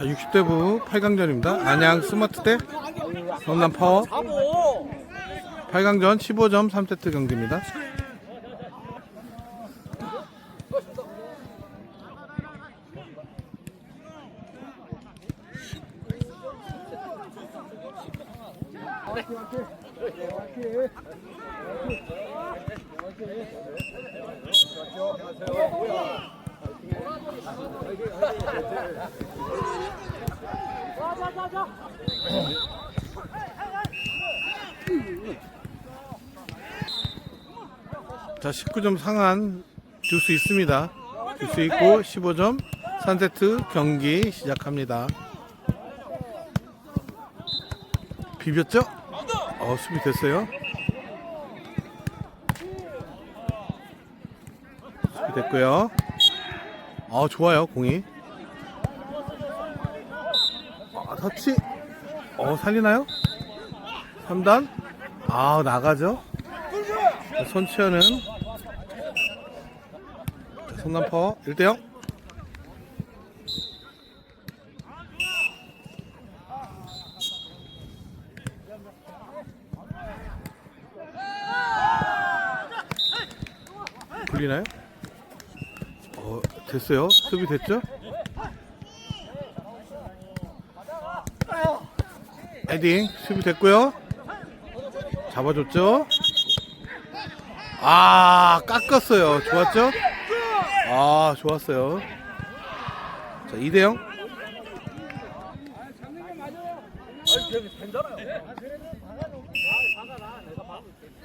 60대부 8강전입니다. 안양 스마트 대 성남 파워 8강전 15점 3세트 경기입니다. 자, 19점 상한 줄 수 있습니다. 줄 수 있고 15점 3세트 경기 시작합니다. 비볐죠? 어, 수비 됐어요. 수비 됐고요. 어, 좋아요, 공이. 아, 터치. 어, 살리나요? 3단. 아, 나가죠? 손치현은 성남퍼 1대0 불리나요? 어, 됐어요. 수비 됐죠? 헤딩 수비 됐고요. 잡아줬죠? 아 깎았어요 좋았죠? 아 좋았어요 자 2대0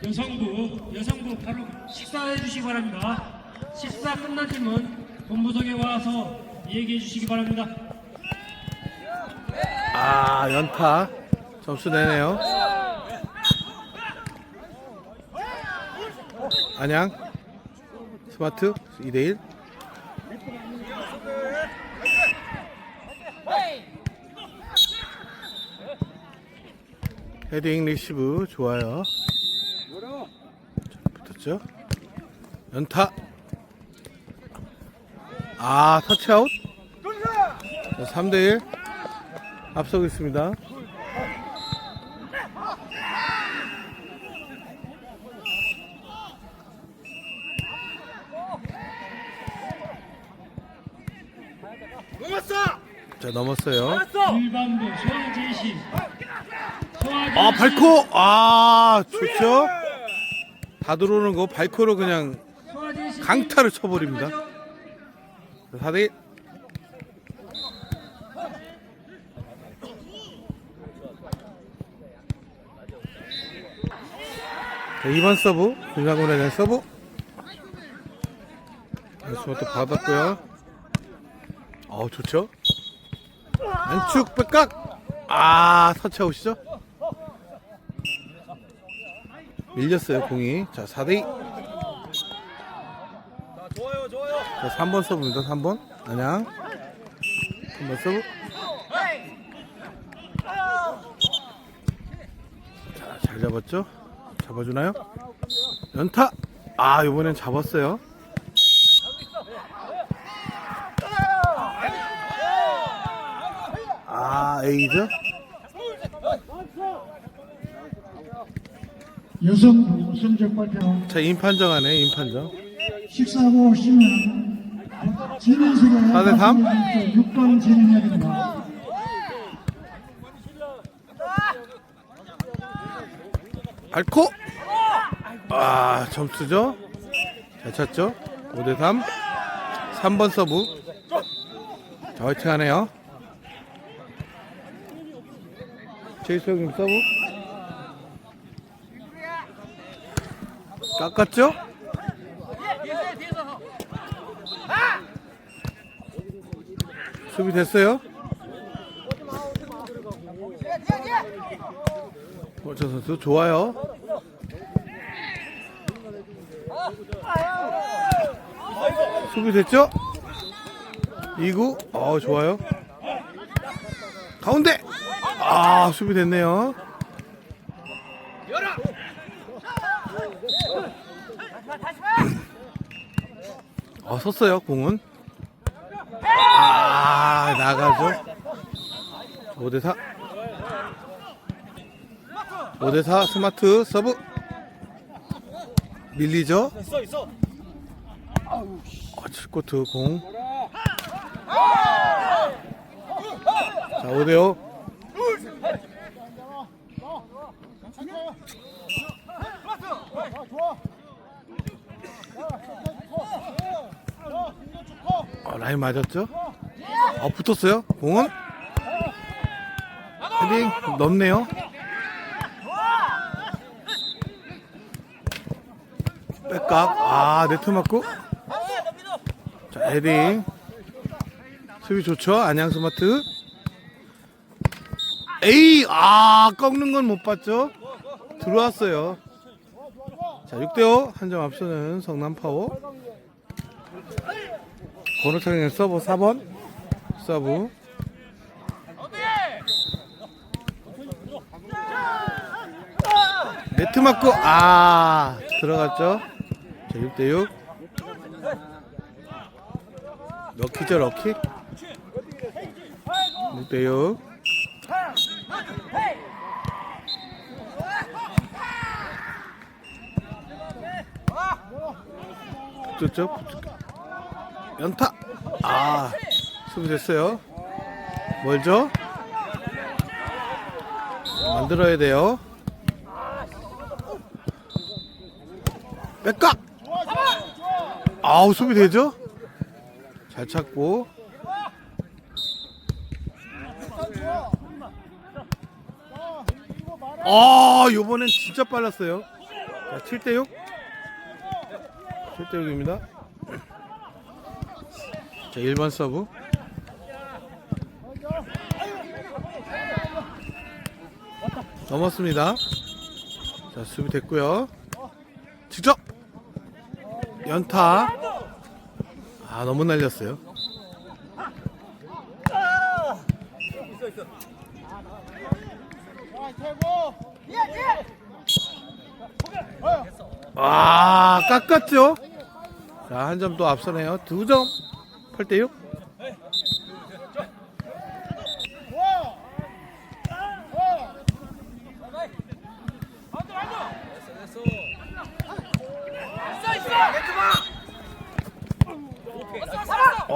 여성부, 여성부 바로 식사해 주시기 바랍니다. 식사 팀은 본부석에 와서 얘기해 주시기 바랍니다. 아 연타. 점수 내네요. 안양. 스마트. 2대1 헤딩 리시브 좋아요. 자, 붙었죠? 연타 아 터치아웃 3대1 앞서고 있습니다. 자 넘었어요. 일반부. 아 발코 아 좋죠. 다 들어오는 거 발코로 그냥. 강타를 쳐버립니다. 4대1 자, 2번 서브 김상훈에 대한 서브. 스마트 받았고요. 어 좋죠? 안축 백각! 아 터치아웃이죠? 밀렸어요 공이. 자 4대2 자, 3번 서브입니다. 3번. 안녕. 3번 서브. 자, 잘 잡았죠? 잡아주나요? 연타! 아, 이번엔 잡았어요. 아, A죠? 여성부 성적 발표 자, 임판정하네, 임판정. 식사하고 오시면 진행석에 4대 3? 6강 진행해야 됩니다. 밟고! 아, 점수죠? 잘 찼죠? 5대 3. 3번 서브. 자, 화이팅 하네요. 제이스 형님 서브. 깎았죠? 수비 됐어요? 호철 선수 좋아요. 수비 됐죠? 2구 어 좋아요. 가운데 아 수비 됐네요. 어 섰어요 공은. 아 나가죠. 5대4 5대4 스마트 서브. 밀리죠? 어, 7코트 공. 자, 5대5 어, 라인 맞았죠? 어, 붙었어요. 공은 헤딩? 넘네요. 백각. 아 네트 맞고? 자 헤딩. 수비 좋죠? 안양 스마트. 에이 아 꺾는 건 못 봤죠? 들어왔어요. 자 6대5 한 점 앞서는 성남 파워. 번호창의 서브 4번 서브 네트 맞고 아 들어갔죠? 자 6대6 럭키죠 럭키? 6대6 붙었죠? 연타. 아 수비 됐어요. 멀죠? 만들어야 돼요. 백각! 아우 수비 되죠? 잘 찾고. 아 요번엔 진짜 빨랐어요. 자 7대6 7대6입니다. 자 1번 서브 넘었습니다. 자 수비 됐고요. 직접 연타. 아 너무 날렸어요. 아 깎았죠? 자 한 점 또 앞서네요. 두 점. 8대6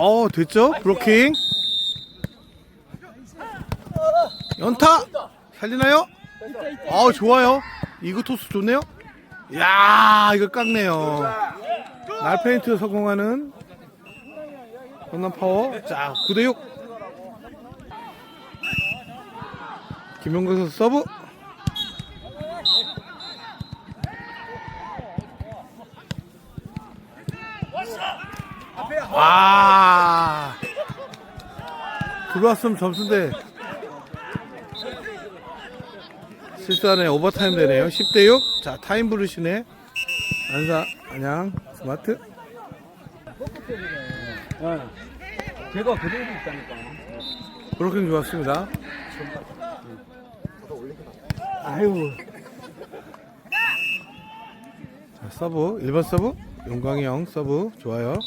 어 됐죠? 브로킹? 연타! 살리나요? 아 좋아요. 이거 토스 좋네요? 야 이거 깎네요. 날 페인트 성공하는 성남 파워. 자 9대6 김용근 선수 서브 와 들어왔으면 점수인데 실수하네. 오버타임 되네요. 10대 6 자 타임 부르시네. 안사 안양 스마트. 제가 그대로 있다니까. 브로킹 좋았습니다. 아유. 자 서브. 1번 서브. 용광이 형 서브. 좋아요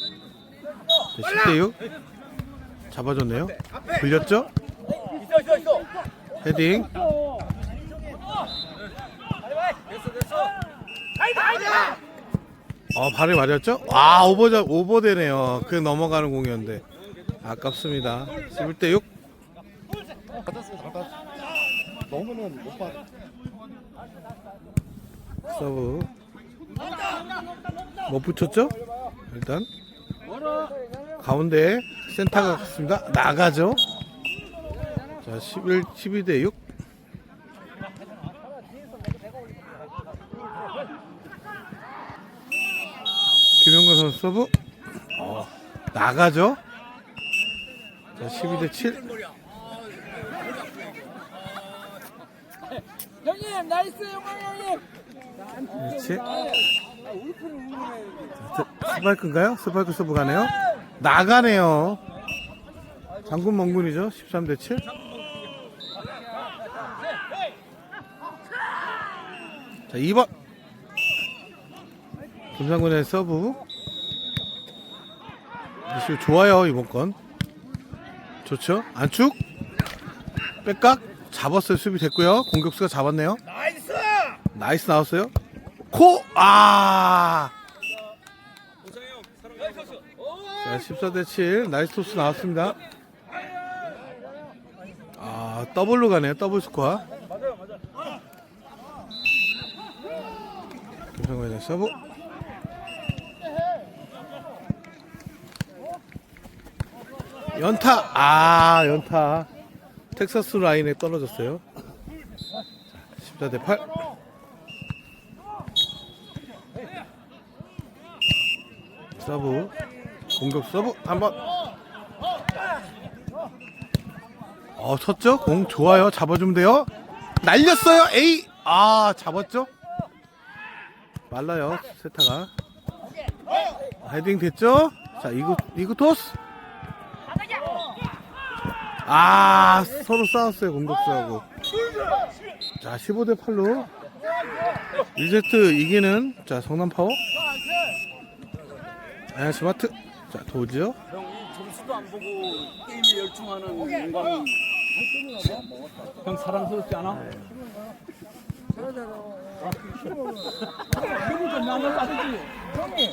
자, 10대 6 잡아줬네요 불렸죠. 헤딩. 어 발이 맞았죠? 아 오버자 오버되네요. 그 넘어가는 공이었는데 아깝습니다. 11대 6. 너무는 못 받아. 서브 못 붙였죠? 일단 가운데 센터가 갔습니다. 나가죠? 자 11 12대 6. 김영근 선수 서브 어, 나가죠? 자 12대 7. 형님 나이스 영광 형님. 그렇지. 자, 스파이크인가요? 스파이크 서브 가네요. 나가네요. 장군 멍군이죠. 13 대 7. 자, 2번. 김상군의 서브. 리시브 좋아요, 이번 건. 좋죠? 안축. 백각 잡았어요. 수비 됐고요. 공격수가 잡았네요. 나이스! 나이스 나왔어요. 코! 아! 자, 14대 7. 나이스 토스 나왔습니다. 아, 더블로 가네요. 더블 스코어. 김성관의 서브. 연타! 아, 연타. 텍사스 라인에 떨어졌어요. 14대 8. 서브 공격 서브 한번. 어 쳤죠? 공 좋아요. 잡아주면 돼요. 날렸어요. 에이. 아 잡았죠? 말라요 세타가. 헤딩 됐죠? 자 이구 이구 토스. 아 서로 싸웠어요 공격수하고. 자 15 대 8로. 1세트 이기는 자 성남 파워. 아야 스마트 자 도지요? 형이 점수도 안 보고 게임에 열중하는 영광이. 형 사랑스럽지 않아? 기분 좀 나눠 빠지지. 형이